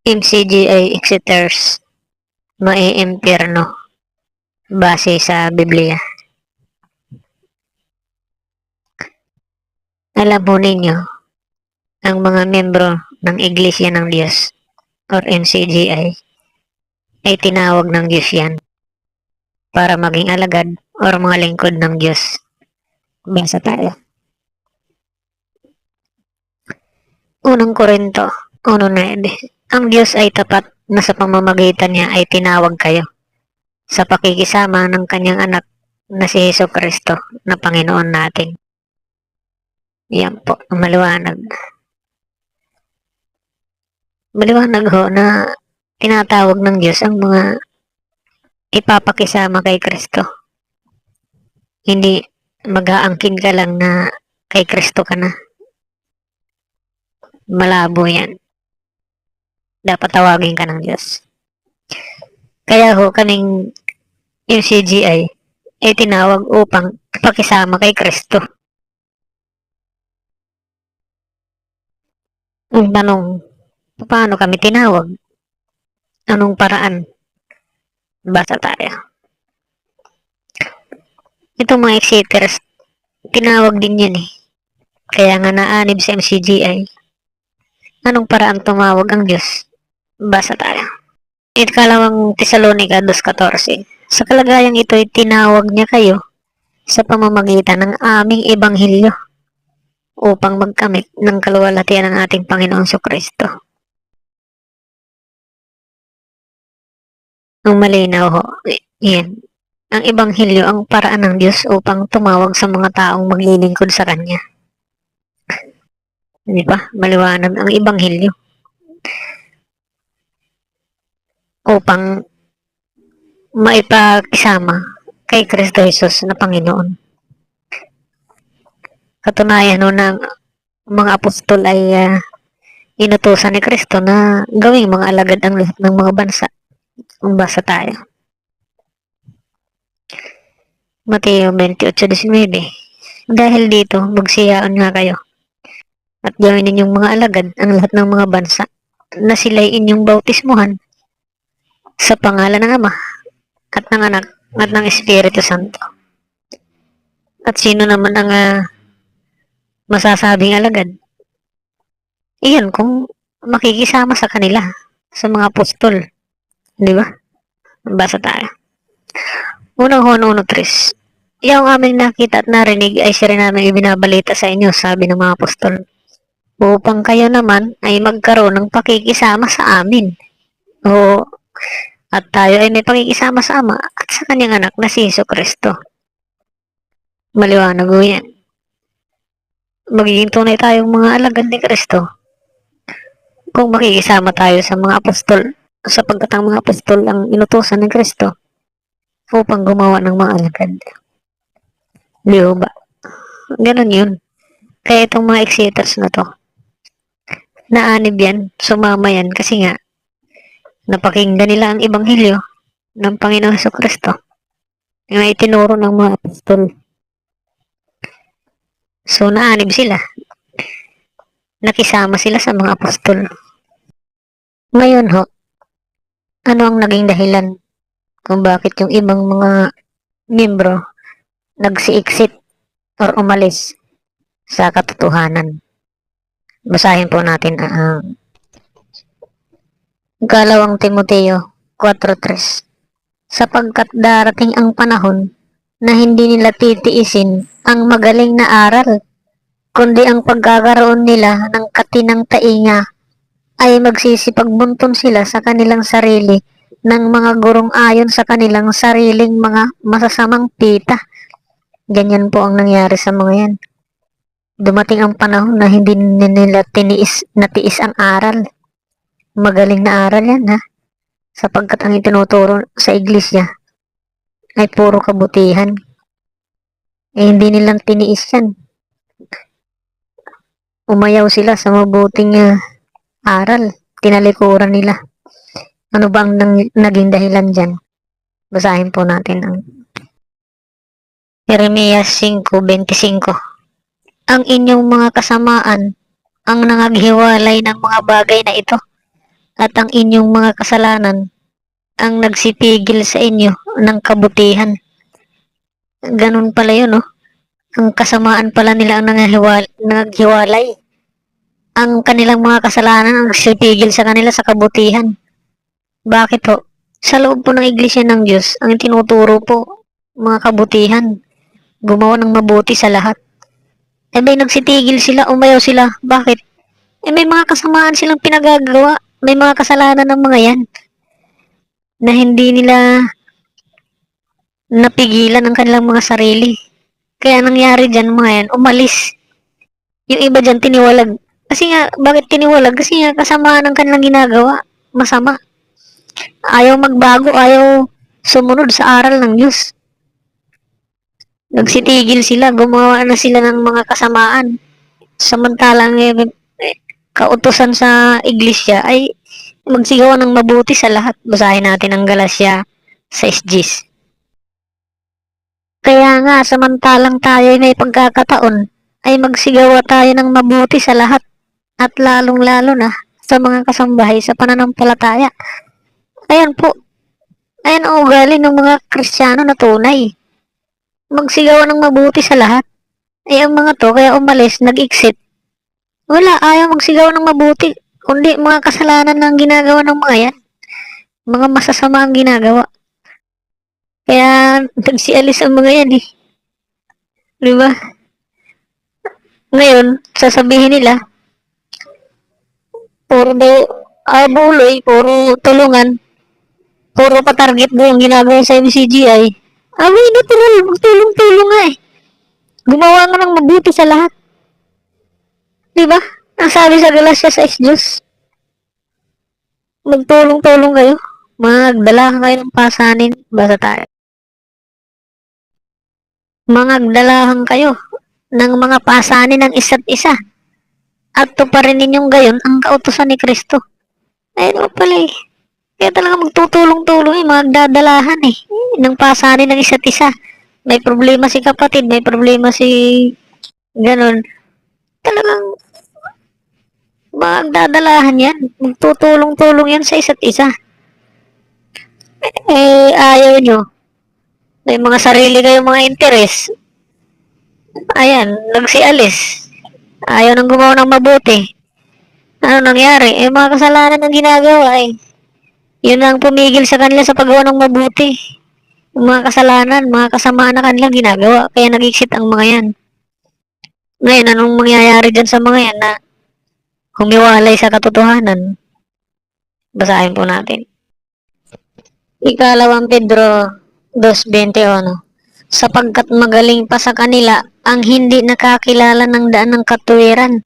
MCGI Exeters maiimpyerno base sa Biblia. Alam po ninyo, ang mga membro ng Iglesia ng Diyos or MCGI ay tinawag ng Diyos yan para maging alagad or mga lingkod ng Diyos. Basa tayo. Unang Korinto, 1.9 Ang Diyos ay tapat na sa pamamagitan niya ay tinawag kayo sa pakikisama ng kanyang anak na si Heso Kristo na Panginoon natin. Yan po, maliwanag. Maliwanag ho na tinatawag ng Diyos ang mga ipapakisama kay Kristo. Hindi mag-aangkin ka lang na kay Kristo ka na. Malabo yan. Dapat tawagin ka ng Diyos. Kaya ho, kaning yung CGI ay tinawag upang pakisama kay Kristo. Ang tanong, paano kami tinawag? Anong paraan? Basa tayo. Itong mga exiters, tinawag din yan eh. Kaya nga naanib sa MCGI. Anong paraan tumawag ang Diyos? Basa tayo. Ikalawang Tesalonica 2.14 Sa kalagayang ito ay tinawag niya kayo sa pamamagitan ng aming ebanghelyo upang magkamit ng kaluwalhatian ng ating Panginoong Kristo. Ang malinaw ho, yan. Ang ebanghelyo ang paraan ng Diyos upang tumawag sa mga taong maglilingkod sa Kanya. Di ba? Maliwanag ang ebanghelyo. Upang maipakisama kay Kristo Jesus na Panginoon. Katunayan no ng mga apostol ay uh, inutusan ni Kristo na gawing mga alagad ang lahat ng mga bansa. Kung tayo. Mateo 28.19 Dahil dito, magsiyaan nga kayo at gawin ninyong mga alagad ang lahat ng mga bansa na sila'y inyong bautismuhan sa pangalan ng Ama at ng Anak at ng Espiritu Santo. At sino naman ang uh, masasabing alagad? Iyan kung makikisama sa kanila, sa mga apostol. Di ba? Basa tayo. Unang Hono 1.3 Yung aming nakita at narinig ay siya rin namin ibinabalita sa inyo, sabi ng mga apostol. Upang kayo naman ay magkaroon ng pakikisama sa amin. O, at tayo ay may pakikisama sa Ama at sa kanyang anak na si Yeso Kristo. Maliwanag po yan. Magiging tunay tayong mga alagad ni Kristo kung makikisama tayo sa mga apostol sapagkat ang mga apostol ang inutosan ng Kristo upang gumawa ng mga alagad. Di ba? Ganon yun. Kaya itong mga exiters na to, naanib yan, sumama yan kasi nga, napakinggan nila ang ebanghelyo ng Panginoon sa Kristo na itinuro ng mga apostol. So, naanib sila. Nakisama sila sa mga apostol. Ngayon ho, ano ang naging dahilan kung bakit yung ibang mga membro nagsi-exit or umalis sa katotohanan. Basahin po natin ang uh, Galawang Timoteo 4.3 Sapagkat darating ang panahon na hindi nila titiisin ang magaling na aral, kundi ang pagkakaroon nila ng katinang tainga ay magsisipagbunton sila sa kanilang sarili ng mga gurong ayon sa kanilang sariling mga masasamang pita. Ganyan po ang nangyari sa mga yan. Dumating ang panahon na hindi nila tiniis, natiis ang aral. Magaling na aral yan ha. Sapagkat ang itinuturo sa iglesia ay puro kabutihan. Eh hindi nilang tiniis yan. Umayaw sila sa mabuting uh, aral. Tinalikuran nila. Ano bang nang, naging dahilan dyan? Basahin po natin ang Jeremias 5.25 Ang inyong mga kasamaan ang nangaghiwalay ng mga bagay na ito at ang inyong mga kasalanan ang nagsipigil sa inyo ng kabutihan. Ganun pala yun, no? Ang kasamaan pala nila ang naghiwalay. Ang kanilang mga kasalanan ang nagsipigil sa kanila sa kabutihan. Bakit ho? Sa loob po ng iglesia ng Diyos, ang tinuturo po, mga kabutihan. Gumawa ng mabuti sa lahat. Eh may nagsitigil sila, umayaw sila. Bakit? Eh may mga kasamaan silang pinagagawa. May mga kasalanan ng mga yan. Na hindi nila napigilan ang kanilang mga sarili. Kaya nangyari dyan mga yan, umalis. Yung iba dyan tiniwalag. Kasi nga, bakit tiniwalag? Kasi nga kasamaan ng kanilang ginagawa. Masama. Ayaw magbago, ayaw sumunod sa aral ng Diyos. Nagsitigil sila, gumawa na sila ng mga kasamaan. Samantalang eh, kautosan sa iglesia ay magsigawa ng mabuti sa lahat. Basahin natin ang Galasya 6 Kaya nga, samantalang tayo ay may pagkakataon, ay magsigawa tayo ng mabuti sa lahat at lalong-lalo na sa mga kasambahay sa pananampalataya. Ayan po. Ayan ang ugali ng mga Kristiyano na tunay. Magsigawa ng mabuti sa lahat. Eh, ang mga to, kaya umalis, nag-exit. Wala, ayaw magsigawa ng mabuti. Kundi mga kasalanan ng ginagawa ng mga yan. Mga masasama ang ginagawa. Kaya, nagsialis ang mga yan eh. Di? Ngayon, sasabihin nila, puro daw abuloy, puro tulungan, puro pa-target daw yung ginagawa sa MCGI. Abay, natural, magtulong-tulong nga eh. Gumawa nga ng mabuti sa lahat. Di ba? Ang sabi sa Galasya sa Diyos, magtulong-tulong kayo. Magdala kayo ng pasanin. Basta tayo. Magdalahan kayo ng mga pasanin ng isa't isa. At tuparin ninyong gayon ang kautusan ni Kristo. Ay, ano pala eh. Kaya talaga magtutulong-tulong eh, magdadalahan eh. Ng pasanin ng isa't isa. May problema si kapatid, may problema si ganon. Talagang magdadalahan yan. Magtutulong-tulong yan sa isa't isa. Eh, ayaw nyo. May mga sarili kayong mga interes. Ayan, nagsialis. Ayaw nang gumawa ng mabuti. Ano nangyari? Eh, mga kasalanan ng ginagawa eh. Yun ang pumigil sa kanila sa paggawa ng mabuti. Yung mga kasalanan, mga kasamaan na kanilang ginagawa. Kaya nag-exit ang mga yan. Ngayon, anong mangyayari dyan sa mga yan na humiwalay sa katotohanan? Basahin po natin. Ikalawang Pedro 2.21 Sapagkat magaling pa sa kanila ang hindi nakakilala ng daan ng katuwiran.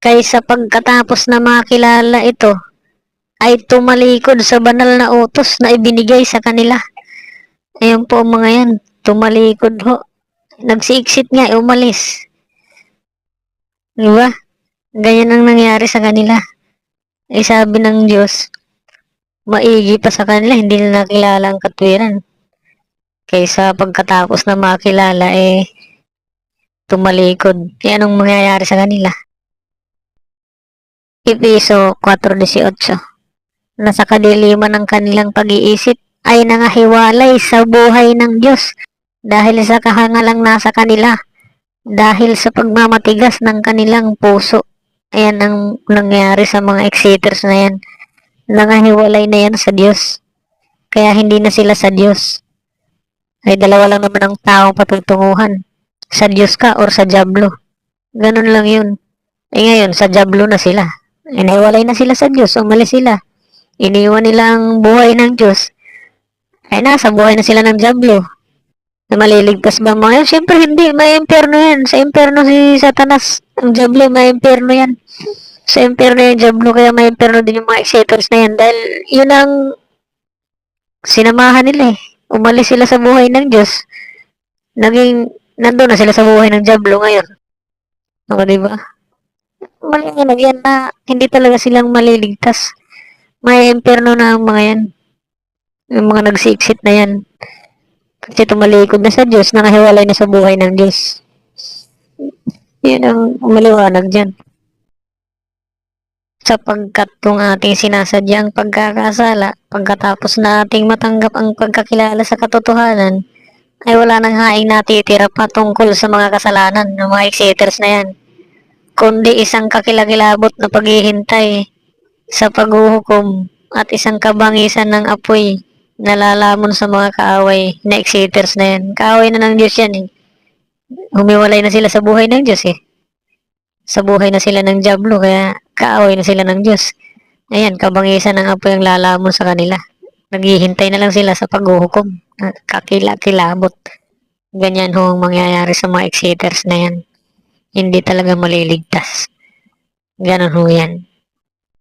Kaysa pagkatapos na makilala ito, ay tumalikod sa banal na utos na ibinigay sa kanila. Ayun po mga yan, tumalikod ho. Nagsiiksit nga, umalis. Di ba? Ganyan ang nangyari sa kanila. Eh sabi ng Diyos, maigi pa sa kanila, hindi na nakilala ang katwiran. Kaysa pagkatapos na makilala, eh, tumalikod. Yan ang mangyayari sa kanila. Episo 4.18 Na sa kadiliman ng kanilang pag-iisip ay nangahiwalay sa buhay ng Diyos dahil sa kahangalang nasa kanila, dahil sa pagmamatigas ng kanilang puso. Ayan ang nangyari sa mga exciters na yan. Nangahiwalay na yan sa Diyos. Kaya hindi na sila sa Diyos. Ay dalawa lang naman ang taong patutunguhan. Sa Diyos ka or sa Diablo. Ganun lang yun. Eh ngayon, sa Diablo na sila. Iniwalay na sila sa Diyos. Umalis sila. Iniwan nila ang buhay ng Diyos. Ay nasa buhay na sila ng Diablo. Na maliligtas ba mga yun? Siyempre hindi. May impyerno yan. Sa impyerno si Satanas. Ang Diablo, may impyerno yan. Sa impyerno yung Diablo. Kaya may impyerno din yung mga exciters na yan. Dahil yun ang sinamahan nila eh. Umalis sila sa buhay ng Diyos. Naging, nandun na sila sa buhay ng Diablo ngayon. Di ba? Maliwanag yan na hindi talaga silang maliligtas. May impyerno na ang mga yan. Yung mga nagsiiksit na yan. Kasi tumalikod na sa Diyos, nakahiwalay na sa buhay ng Diyos. Yan ang maliwanag dyan. sapagkat kung ating sinasadya ang pagkakasala, pagkatapos na ating matanggap ang pagkakilala sa katotohanan, ay wala nang haing natitira pa tungkol sa mga kasalanan ng mga exciters na yan, kundi isang kakilakilabot na paghihintay sa paghuhukom at isang kabangisan ng apoy na lalamon sa mga kaaway na exciters na yan. Kaaway na ng Diyos yan eh. Humiwalay na sila sa buhay ng Diyos eh. Sa buhay na sila ng Diablo, kaya kaaway na sila ng Diyos. Ayan, kabangisan ng apoy ang lalamon sa kanila. Naghihintay na lang sila sa paghuhukom. Kakila-kilabot. Ganyan ho ang mangyayari sa mga exciters na yan. Hindi talaga maliligtas. Ganon ho yan.